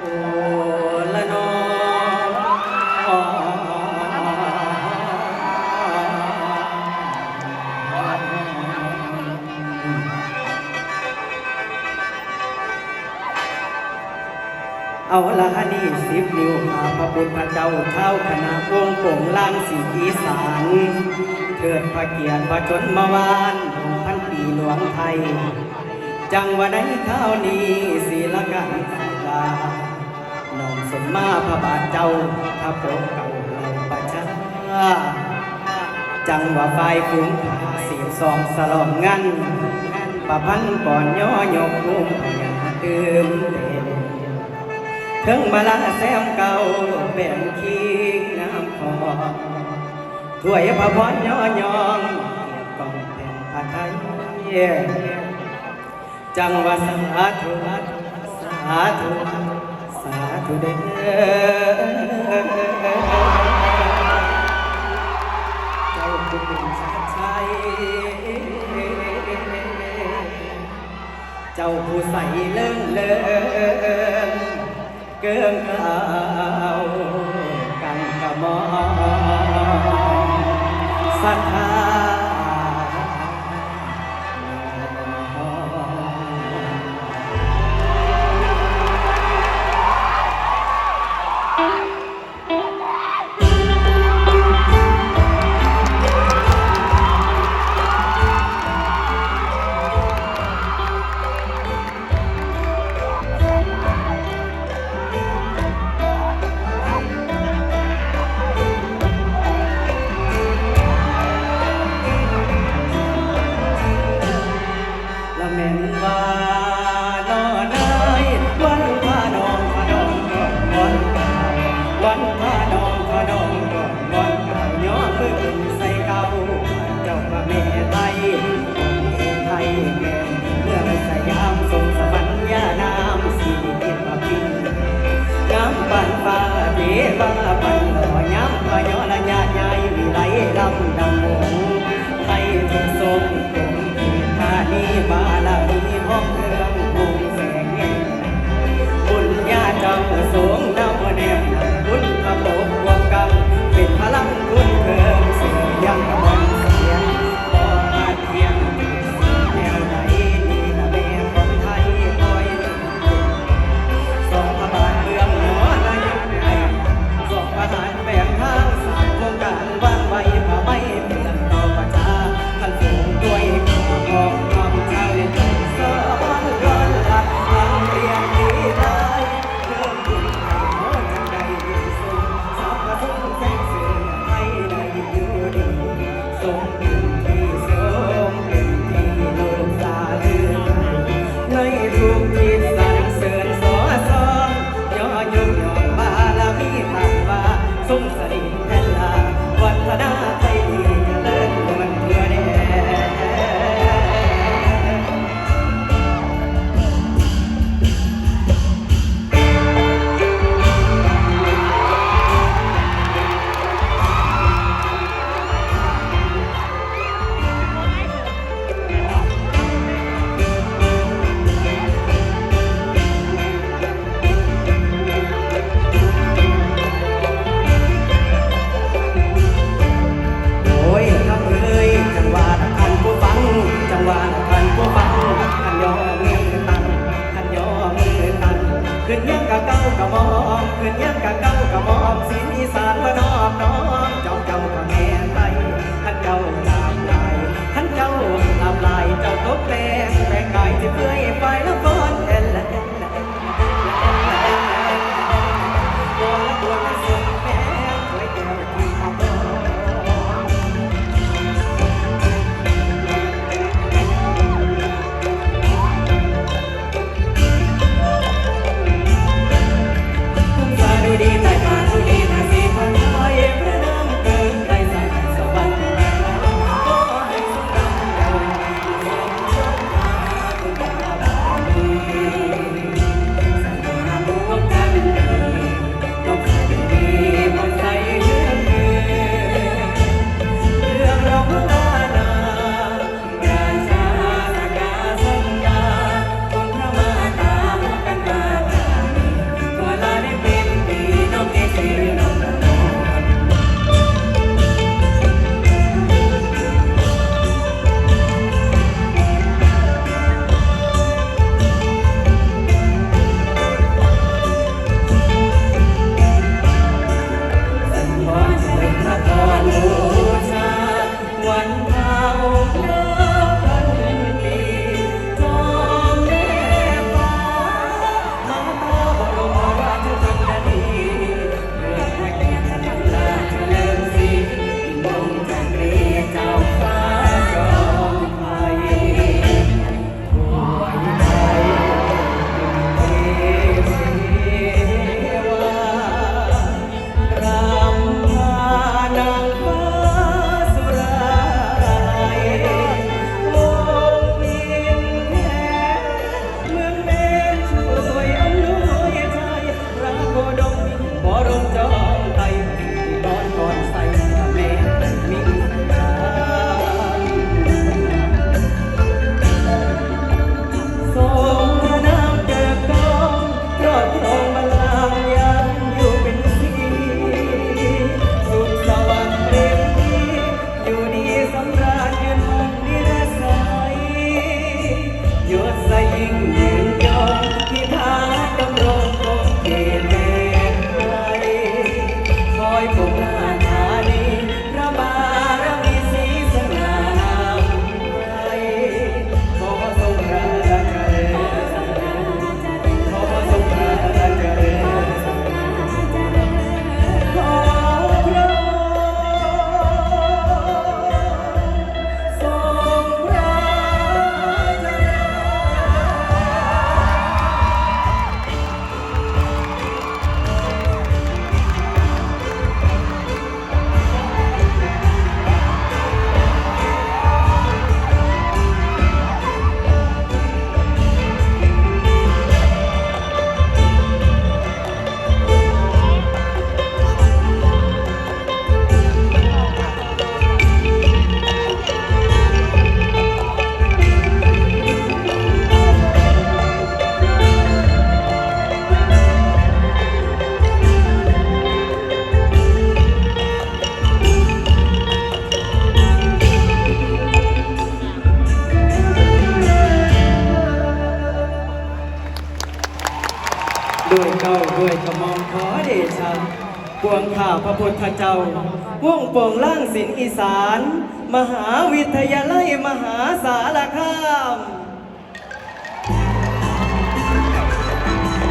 เอาละฮะนี่สิบนิ้วหาพระบุตรพระเจ้าเท้าคณะวงโป่งล่างสีอีสานเกิดพระเกียรติพระชนมาวานพันปีหลวงไทย จังวันใดข้าวนี้ศิลกันสายตา มาพระบาทเจ้าพระพรเก่าเราประชาจังว่าไฟฟุ้าเสียงซองสลอมงันประพันก่อนย่อหยกนุ่มพยาตื่มเด่นถึงมาลาแซมเก่าแบ่งคิงน้ำคอถ้วยพระพรย่อยองเก็บกองแผ่นพระไทยจังว่าสาธุสาธุ อเด้เจ้าคุณชาชัยเจ้าผู้ใส่เลื่องเลื่องเกินเก่ากันกระมองสัทธา ขึ้นยังกะเก้ากะมอมขึ้นยังกะเก้ากะมอมสีอีสานพระนอมน้อมจอมเจ้ากะแม่ ด้วยเก้าด้วยกระมองขอเดชะปวงข่าพระพุทธเจ้าว่องโป่งล่างศิลป์อีสาน มหาวิทยาลัยมหาสารคาม